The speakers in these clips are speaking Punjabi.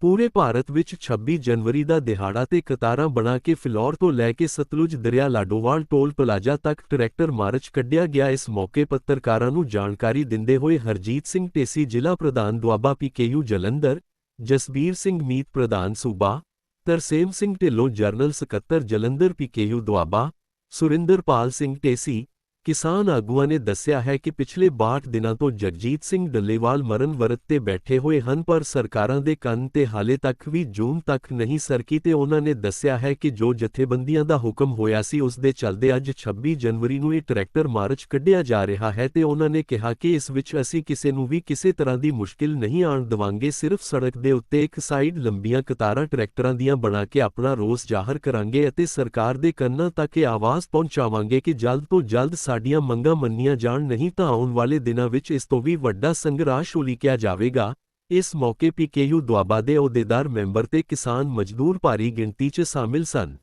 ਪੂਰੇ ਭਾਰਤ ਵਿੱਚ 26 ਜਨਵਰੀ ਦਾ ਦਿਹਾੜਾ ਤੇ ਕਤਾਰਾਂ ਬਣਾ ਕੇ ਫਿਲੌਰ ਤੋਂ ਲੈ ਕੇ ਸਤਲੁਜ ਦਰਿਆ ਲਾਡੋਵਾਲ ਟੋਲ ਪਲਾਜ਼ਾ ਤੱਕ ਟਰੈਕਟਰ ਮਾਰਚ ਕੱਢਿਆ ਗਿਆ। ਇਸ ਮੌਕੇ ਪੱਤਰਕਾਰਾਂ ਨੂੰ ਜਾਣਕਾਰੀ ਦਿੰਦੇ ਹੋਏ ਹਰਜੀਤ ਸਿੰਘ ਢੇਸੀ ਜ਼ਿਲ੍ਹਾ ਪ੍ਰਧਾਨ ਦੁਆਬਾ ਪੀਕੇਯੂ ਜਲੰਧਰ, ਜਸਬੀਰ ਸਿੰਘ ਮੀਤ ਪ੍ਰਧਾਨ ਸੂਬਾ, ਤਰਸੇਮ ਸਿੰਘ ਢਿੱਲੋਂ ਜਰਨਲ ਸਕੱਤਰ ਜਲੰਧਰ ਪੀਕੇਯੂ ਦੁਆਬਾ, ਸੁਰਿੰਦਰਪਾਲ ਸਿੰਘ ਢੇਸੀ ਕਿਸਾਨ ਆਗੂਆਂ ਨੇ ਦੱਸਿਆ ਹੈ ਕਿ ਪਿਛਲੇ 62 ਦਿਨਾਂ ਤੋਂ ਜਗਜੀਤ ਸਿੰਘ ਡੱਲੇਵਾਲ ਮਰਨ ਵਰਤ ਤੇ ਬੈਠੇ ਹੋਏ ਹਨ, ਪਰ ਸਰਕਾਰਾਂ ਦੇ ਕੰਨ ਤੇ ਹਾਲੇ ਤੱਕ ਵੀ ਜੂਨ ਤੱਕ ਨਹੀਂ ਸਰਕੀ ਤੇ ਉਹਨਾਂ ਨੇ ਦੱਸਿਆ ਹੈ ਕਿ ਜੋ ਜਥੇਬੰਦੀਆਂ ਦਾ ਹੁਕਮ ਹੋਇਆ ਸੀ, ਉਸ ਦੇ ਚੱਲਦੇ ਅੱਜ 26 ਜਨਵਰੀ ਨੂੰ ਇਹ ਟਰੈਕਟਰ ਮਾਰਚ ਕੱਢਿਆ ਜਾ ਰਿਹਾ ਹੈ ਤੇ ਉਹਨਾਂ ਨੇ ਕਿਹਾ ਕਿ ਇਸ ਵਿੱਚ ਅਸੀਂ ਕਿਸੇ ਨੂੰ ਵੀ ਕਿਸੇ ਤਰ੍ਹਾਂ ਦੀ ਮੁਸ਼ਕਿਲ ਨਹੀਂ ਆਉਣ ਦੇਵਾਂਗੇ, ਸਿਰਫ ਸੜਕ ਦੇ ਉੱਤੇ ਇੱਕ ਸਾਈਡ ਲੰਬੀਆਂ ਕਤਾਰਾਂ ਟਰੈਕਟਰਾਂ ਦੀਆਂ ਬਣਾ ਕੇ ਆਪਣਾ ਰੋਸ ਜ਼ਾਹਰ ਕਰਾਂਗੇ ਅਤੇ ਸਰਕਾਰ ਦੇ ਕੰਨਾਂ ਤੱਕ ਇਹ ਆਵਾਜ਼ ਪਹੁੰਚਾਵਾਂਗੇ ਕਿ ਜਲਦ ਤੋਂ ਜਲਦ ਸਾਡੀਆਂ ਮੰਗਾਂ ਮੰਨੀਆਂ ਜਾਣ ਨਹੀਂ ਤਾਂ ਆਉਣ ਵਾਲੇ ਦਿਨਾਂ ਵਿੱਚ ਇਸ ਤੋਂ ਵੀ ਵੱਡਾ ਸੰਘਰਸ਼ ਉਲੀਕਿਆ ਜਾਵੇਗਾ। ਇਸ ਮੌਕੇ ਪੀਕੇਯੂ ਦੁਆਬਾ ਦੇ ਅਹੁਦੇਦਾਰ ਮੈਂਬਰ ਤੇ ਕਿਸਾਨ ਮਜ਼ਦੂਰ ਭਾਰੀ ਗਿਣਤੀ 'ਚ ਸ਼ਾਮਿਲ ਸਨ।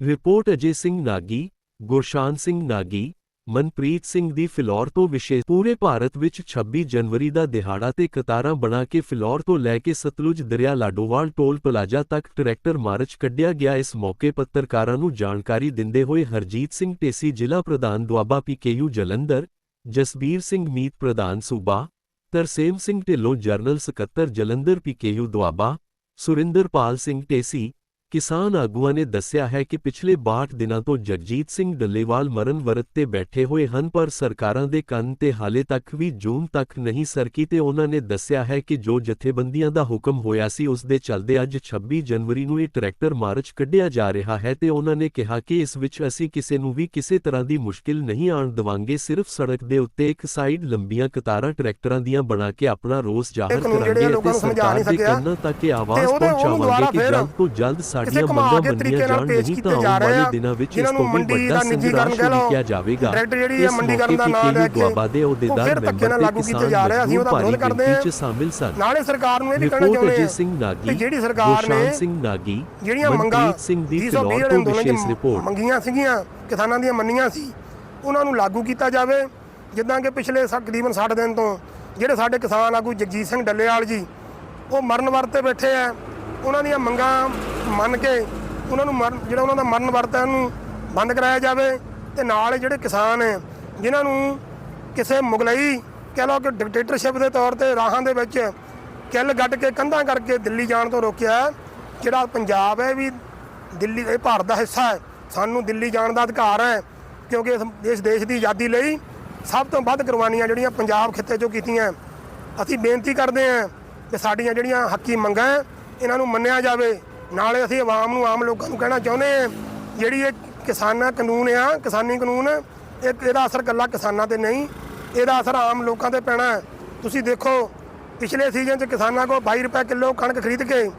ਰਿਪੋਰਟ ਅਜੇ ਸਿੰਘ ਨਾਗੀ, ਗੁਰਸ਼ਾਨ ਸਿੰਘ ਨਾਗੀ ਮਨਪ੍ਰੀਤ ਸਿੰਘ ਦੀ ਫਿਲੌਰ ਤੋਂ ਵਿਸ਼ੇਸ਼ ਪੂਰੇ ਭਾਰਤ ਵਿੱਚ 26 ਜਨਵਰੀ ਦਾ ਦਿਹਾੜਾ ਤੇ ਕਤਾਰਾਂ ਬਣਾ ਕੇ ਫਿਲੌਰ ਤੋਂ ਲੈ ਕੇ ਸਤਲੁਜ ਦਰਿਆ ਲਾਡੋਵਾਲ ਟੋਲ ਪਲਾਜ਼ਾ ਤੱਕ ਟਰੈਕਟਰ ਮਾਰਚ ਕੱਢਿਆ ਗਿਆ। ਇਸ ਮੌਕੇ ਪੱਤਰਕਾਰਾਂ ਨੂੰ ਜਾਣਕਾਰੀ ਦਿੰਦੇ ਹੋਏ ਹਰਜੀਤ ਸਿੰਘ ਢੇਸੀ, ਜ਼ਿਲ੍ਹਾ ਪ੍ਰਧਾਨ ਦੁਆਬਾ ਪੀਕੇਯੂ ਜਲੰਧਰ, ਜਸਬੀਰ ਸਿੰਘ ਮੀਤ ਪ੍ਰਧਾਨ ਸੂਬਾ, ਤਰਸੇਮ ਸਿੰਘ ਢਿੱਲੋਂ ਜਰਨਲ ਸਕੱਤਰ ਜਲੰਧਰ ਪੀਕੇਯੂ ਦੁਆਬਾ, ਸੁਰਿੰਦਰਪਾਲ ਸਿੰਘ ਢੇਸੀ ਕਿਸਾਨ ਆਗੂਆਂ ਨੇ ਦੱਸਿਆ ਹੈ ਕਿ ਪਿਛਲੇ 62 ਦਿਨਾਂ ਤੋਂ ਜਗਜੀਤ ਸਿੰਘ ਡੱਲੇਵਾਲ ਮਰਨ ਵਰਤ ਤੇ ਬੈਠੇ ਹੋਏ ਹਨ ਪਰ ਸਰਕਾਰਾਂ ਦੇ ਕੰਨ ਤੇ ਹਾਲੇ ਤੱਕ ਵੀ ਜੂਨ ਤੱਕ ਨਹੀਂ ਸਰਕੀ ਤੇ ਉਹਨਾਂ ਨੇ ਦੱਸਿਆ ਹੈ ਕਿ ਜੋ ਜਥੇਬੰਦੀਆਂ ਦਾ ਹੁਕਮ ਹੋਇਆ ਸੀ ਉਸ ਦੇ ਚੱਲਦੇ ਅੱਜ 26 ਜਨਵਰੀ ਨੂੰ ਇਹ ਟਰੈਕਟਰ ਮਾਰਚ ਕੱਢਿਆ ਜਾ ਰਿਹਾ ਹੈ ਤੇ ਉਹਨਾਂ ਨੇ ਕਿਹਾ ਕਿ ਇਸ ਵਿੱਚ ਅਸੀਂ ਕਿਸੇ ਨੂੰ ਵੀ ਕਿਸੇ ਤਰ੍ਹਾਂ ਦੀ ਮੁਸ਼ਕਿਲ ਨਹੀਂ ਆਉਣ ਦੇਵਾਂਗੇ ਸਿਰਫ ਸੜਕ ਦੇ ਉੱਤੇ ਇੱਕ ਸਾਈਡ ਲੰਬੀਆਂ ਕਤਾਰਾਂ ਟਰੈਕਟਰਾਂ ਦੀਆਂ ਬਣਾ ਕੇ ਆਪਣਾ ਰੋਸ ਜ਼ਾਹਰ ਕਰਾਂਗੇ ਸਮਝਾ ਸਰਕਾਰ ਦੇ। ਕੰਨਾਂ ਤੱਕ ਇਹ ਆਵਾਜ਼ ਤੇ ਪਹੁੰਚਾਵਾਂਗੇ ਕਿ ਜਲਦ ਤੋਂ ਜਲਦ ਸਾਡੀਆਂ ਮੰਗਾਂ ਮੰਨੀਆਂ ਤਰੀਕੇ ਨਾਲ ਜਾਣ ਪੇਸ਼ ਨਹੀਂ ਕੀਤੇ ਤਾਂ ਜਾ ਆਉਣ ਰਹੇ ਵਾਲੇ ਦਿਨਾਂ ਵਿੱਚ ਇਸ ਤੋਂ ਵੀ ਵੱਡਾ ਸੰਘਰਸ਼ ਉਲੀਕਿਆ ਜਾਵੇਗਾ। ਜਿਹੜੀ ਹੈ ਮੰਡੀਕਰਨ ਦਾ ਨਾਂ ਲੈ ਕੇ ਦੁਆਬਾ ਦੇ ਅਹੁਦੇਦਾਰ ਮੈਂਬਰ ਤੇ ਕੀਤੇ ਜਾ ਰਹੇ ਅਸੀਂ ਕਿਸਾਨ ਉਹਦਾ ਵਿਰੋਧ ਕਰਦੇ ਗਿਣਤੀ ਆ। 'ਚ ਸ਼ਾਮਿਲ ਸਨ। ਨਾਲੇ ਸਰਕਾਰ ਨੂੰ ਇਹ ਵੀ ਕਹਿਣਾ ਚਾਹੁੰਦੇ ਆ ਸਿੰਘ ਨਾਗੀ ਕਿ ਜਿਹੜੀ ਸਰਕਾਰ ਨੇ ਸਿੰਘ ਨਾਗੀ ਜਿਹੜੀਆਂ ਮੰਗਾਂ ਸਿੰਘ ਦੀ 320 ਫਿਲੌਰ ਤੋਂ ਵਿਸ਼ੇਸ਼ ਰਿਪੋਰਟ। ਮੰਗੀਆਂ ਸੀਗੀਆਂ ਕਿਸਾਨਾਂ ਦੀਆਂ ਮੰਨੀਆਂ ਸੀ ਉਹਨਾਂ ਨੂੰ ਲਾਗੂ ਕੀਤਾ ਜਾਵੇ। ਜਿੱਦਾਂ ਕਿ ਪਿਛਲੇ ਤਕਰੀਬਨ 60 ਦਿਨ ਤੋਂ ਜਿਹੜੇ ਸਾਡੇ ਕਿਸਾਨ ਆਗੂ ਜਗਜੀਤ ਸਿੰਘ ਡੱਲੇਵਾਲ ਜੀ ਉਹ ਮਰਨ ਵਰਤ ਬੈਠੇ ਆ। ਉਹਨਾਂ ਦੀਆਂ ਮੰਗਾਂ ਮੰਨ ਕੇ ਉਹਨਾਂ ਨੂੰ ਮਰਨ ਜਿਹੜਾ ਉਹਨਾਂ ਦਾ ਮਰਨ ਵਰਤ ਹੈ ਉਹਨੂੰ ਬੰਦ ਕਰਾਇਆ ਜਾਵੇ ਤੇ ਨਾਲ ਜਿਹੜੇ ਕਿਸਾਨ ਹੈ ਜਿਨ੍ਹਾਂ ਨੂੰ ਕਿਸੇ ਮੁਗਲਈ ਕਹਿ ਲਓ ਕਿ ਡਿਕਟੇਟਰਸ਼ਿਪ ਦੇ ਤੌਰ ਤੇ ਰਾਹਾਂ ਦੇ ਵਿੱਚ ਕਿੱਲ ਗੱਡ ਕੇ ਕੰਧਾਂ ਕਰਕੇ ਦਿੱਲੀ ਜਾਣ ਤੋਂ ਰੋਕਿਆ ਜਿਹੜਾ ਪੰਜਾਬ ਹੈ ਇਹ ਵੀ ਦਿੱਲੀ ਇਹ ਭਾਰਤ ਦਾ ਹਿੱਸਾ ਹੈ ਸਾਨੂੰ ਦਿੱਲੀ ਜਾਣ ਦਾ ਅਧਿਕਾਰ ਹੈ ਕਿਉਂਕਿ ਇਸ ਇਸ ਦੇਸ਼ ਦੀ ਆਜ਼ਾਦੀ ਲਈ ਸਭ ਤੋਂ ਵੱਧ ਕੁਰਬਾਨੀਆਂ ਜਿਹੜੀਆਂ ਪੰਜਾਬ ਖਿੱਤੇ 'ਚੋਂ ਕੀਤੀਆਂ ਅਸੀਂ ਬੇਨਤੀ ਕਰਦੇ ਹਾਂ ਕਿ ਸਾਡੀਆਂ ਜਿਹੜੀਆਂ ਹੱਕੀ ਮੰਗਾਂ ਹੈ, ਇਹਨਾਂ ਨੂੰ ਮੰਨਿਆ ਜਾਵੇ। ਨਾਲੇ ਅਸੀਂ ਆਵਾਮ ਨੂੰ ਆਮ ਲੋਕਾਂ ਨੂੰ ਕਹਿਣਾ ਚਾਹੁੰਦੇ ਹਾਂ, ਜਿਹੜੀ ਇਹ ਕਿਸਾਨਾਂ ਕਾਨੂੰਨ ਆ, ਕਿਸਾਨੀ ਕਾਨੂੰਨ, ਇਹ ਇਹਦਾ ਅਸਰ ਇਕੱਲਾ ਕਿਸਾਨਾਂ ਤੇ ਨਹੀਂ, ਇਹਦਾ ਅਸਰ ਆਮ ਲੋਕਾਂ ਤੇ ਪੈਣਾ ਤੁਸੀਂ ਦੇਖੋ, ਪਿਛਲੇ ਸੀਜ਼ਨ 'ਚ ਕਿਸਾਨਾਂ ਕੋਲ 22 ਰੁਪਏ ਕਿਲੋ ਕਣਕ ਖਰੀਦ ਕੇ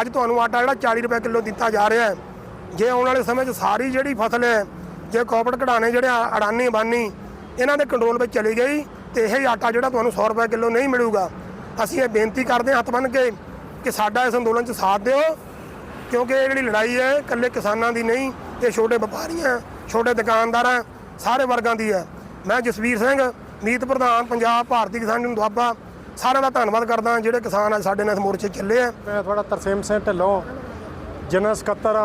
ਅੱਜ ਤੁਹਾਨੂੰ ਆਟਾ ਜਿਹੜਾ 40 ਰੁਪਏ ਕਿਲੋ ਦਿੱਤਾ ਜਾ ਰਿਹਾ ਹੈ। ਜੇ ਆਉਣ ਵਾਲੇ ਸਮੇਂ 'ਚ ਸਾਰੀ ਜਿਹੜੀ ਫਸਲ ਹੈ, ਜੇ ਕਾਰਪੋਰੇਟ ਘਟਾਣੇ ਜਿਹੜੇ ਆ- ਅਡਾਨੀ ਬਾਨੀ ਇਹਨਾਂ ਦੇ ਕੰਟਰੋਲ ਵਿੱਚ ਚਲੀ ਗਈ ਤੇ ਇਹ ਆਟਾ ਜਿਹੜਾ ਤੁਹਾਨੂੰ 100 ਰੁਪਏ ਕਿਲੋ ਨਹੀਂ ਮਿਲੂਗਾ। ਅਸੀਂ ਇਹ ਬੇਨਤੀ ਕਰਦੇ ਹਾਂ ਹੱਥ ਬੰਨ੍ਹ ਕੇ ਕਿ ਸਾਡਾ ਇਸ ਅੰਦੋਲਨ 'ਚ ਸਾਥ ਦਿਓ। ਕਿਉਂਕਿ ਇਹ ਜਿਹੜੀ ਲੜਾਈ ਹੈ, ਇਕੱਲੇ ਕਿਸਾਨਾਂ ਦੀ ਨਹੀਂ, ਇਹ ਛੋਟੇ ਵਪਾਰੀਆਂ, ਛੋਟੇ ਦੁਕਾਨਦਾਰਾਂ, ਸਾਰੇ ਵਰਗਾਂ ਦੀ ਹੈ। ਮੈਂ ਜਸਵੀਰ ਸਿੰਘ ਨੀਤ ਪ੍ਰਧਾਨ, ਪੰਜਾਬ ਭਾਰਤੀ ਕਿਸਾਨ ਯੂਨੀਅਨ ਦੁਆਬਾ, ਸਾਰਿਆਂ ਦਾ ਧੰਨਵਾਦ ਕਰਦਾ ਜਿਹੜੇ ਕਿਸਾਨ ਅੱਜ ਸਾਡੇ ਨਾਲ ਇਸ ਮੋਰਚੇ 'ਚ ਚੱਲੇ ਆ। ਮੈਂ ਤੁਹਾਡਾ ਤਰਸੇਮ ਸਿੰਘ ਢਿੱਲੋਂ, ਜਨਰਲ ਸਕੱਤਰ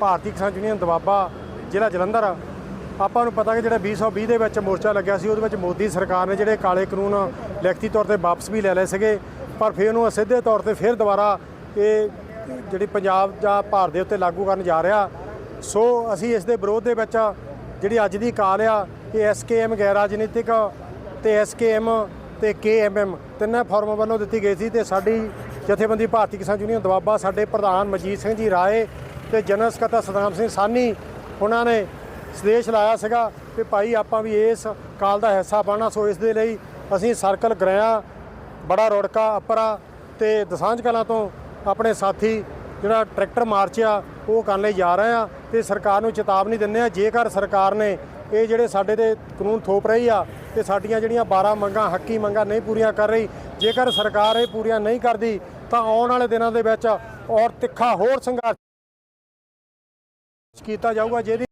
ਭਾਰਤੀ ਕਿਸਾਨ ਯੂਨੀਅਨ ਦੁਆਬਾ, ਜ਼ਿਲ੍ਹਾ ਜਲੰਧਰ ਆਪਾਂ ਨੂੰ ਪਤਾ ਕਿ ਜਿਹੜਾ 2020 ਦੇ ਵਿੱਚ ਮੋਰਚਾ ਲੱਗਿਆ ਸੀ, ਉਹਦੇ ਵਿੱਚ ਮੋਦੀ ਸਰਕਾਰ ਨੇ ਜਿਹੜੇ ਕਾਲੇ ਕਾਨੂੰਨ ਲਿਖਤੀ ਤੌਰ ਤੇ ਵਾਪਸ ਵੀ ਲੈ ਲਏ ਸੀਗੇ, ਪਰ ਫਿਰ ਉਹਨੂੰ ਅਸਿੱਧੇ ਤੌਰ ਤੇ ਫਿਰ ਦੁਬਾਰਾ ਇਹ ਜਿਹੜੀ ਪੰਜਾਬ ਜਾਂ ਭਾਰਤ ਦੇ ਉੱਤੇ ਲਾਗੂ ਕਰਨ ਜਾ ਰਿਹਾ, ਸੋ ਅਸੀਂ ਇਸ ਦੇ ਵਿਰੋਧ ਦੇ ਵਿੱਚ ਜਿਹੜੀ ਅੱਜ ਦੀ ਕਾਲ ਆ ਇਹ ਐਸਕੇਐਮ ਗੈਰ ਰਾਜਨੀਤਿਕ ਤੇ ਐਸਕੇਐਮ ਤੇ ਕੇਐਮਐਮ ਤਿੰਨਾਂ ਫੋਰਮਾਂ ਵੱਲੋਂ ਦਿੱਤੀ ਗਈ ਸੀ ਤੇ ਸਾਡੀ ਜਥੇਬੰਦੀ ਭਾਰਤੀ ਕਿਸਾਨ ਯੂਨੀਅਨ ਦਵਾਬਾ ਸਾਡੇ ਪ੍ਰਧਾਨ ਮਜੀਦ ਸਿੰਘ ਜੀ ਰਾਏ ਤੇ ਜਨਰਲ ਸਕੱਤਰ ਸਤਨਾਮ ਸਿੰਘ ਸਾਨੀ ਉਹਨਾਂ ਨੇ ਸੰਦੇਸ਼ ਲਾਇਆ ਸੀਗਾ ਕਿ ਭਾਈ ਆਪਾਂ ਵੀ ਇਸ ਕਾਲ ਦਾ ਹਿੱਸਾ ਬਣਨਾ, ਸੋ ਇਸ ਦੇ ਲਈ ਅਸੀਂ ਸਰਕਲ ਗ੍ਰਿਆ ਬੜਾ ਰੋੜਕਾ ਅਪਰਾ ਤੇ ਦਸਾਂਝ ਕਲਾਂ ਤੋਂ ਆਪਣੇ ਸਾਥੀ ਜਿਹੜਾ ਟਰੈਕਟਰ ਮਾਰਚ ਆ, ਉਹ ਕਰਨ ਲਈ ਜਾ ਰਹੇ ਆ ਤੇ ਸਰਕਾਰ ਨੂੰ ਚੇਤਾਵਨੀ ਦਿੰਦੇ ਆ, ਜੇਕਰ ਸਰਕਾਰ ਨੇ ਇਹ ਜਿਹੜੇ ਸਾਡੇ ਤੇ ਕਾਨੂੰਨ ਥੋਪ ਰਹੀ ਆ ਤੇ ਸਾਡੀਆਂ ਜਿਹੜੀਆਂ 12 ਮੰਗਾਂ, ਹੱਕੀ ਮੰਗਾਂ ਨਹੀਂ ਪੂਰੀਆਂ ਕਰ ਰਹੀ, ਜੇਕਰ ਸਰਕਾਰ ਇਹ ਪੂਰੀਆਂ ਨਹੀਂ ਕਰਦੀ, ਤਾਂ ਆਉਣ ਵਾਲੇ ਦਿਨਾਂ ਦੇ ਵਿੱਚ ਔਰ ਤਿੱਖਾ ਹੋਰ ਸੰਘਰਸ਼ ਕੀਤਾ ਜਾਊਗਾ, ਜਿਹਦੀ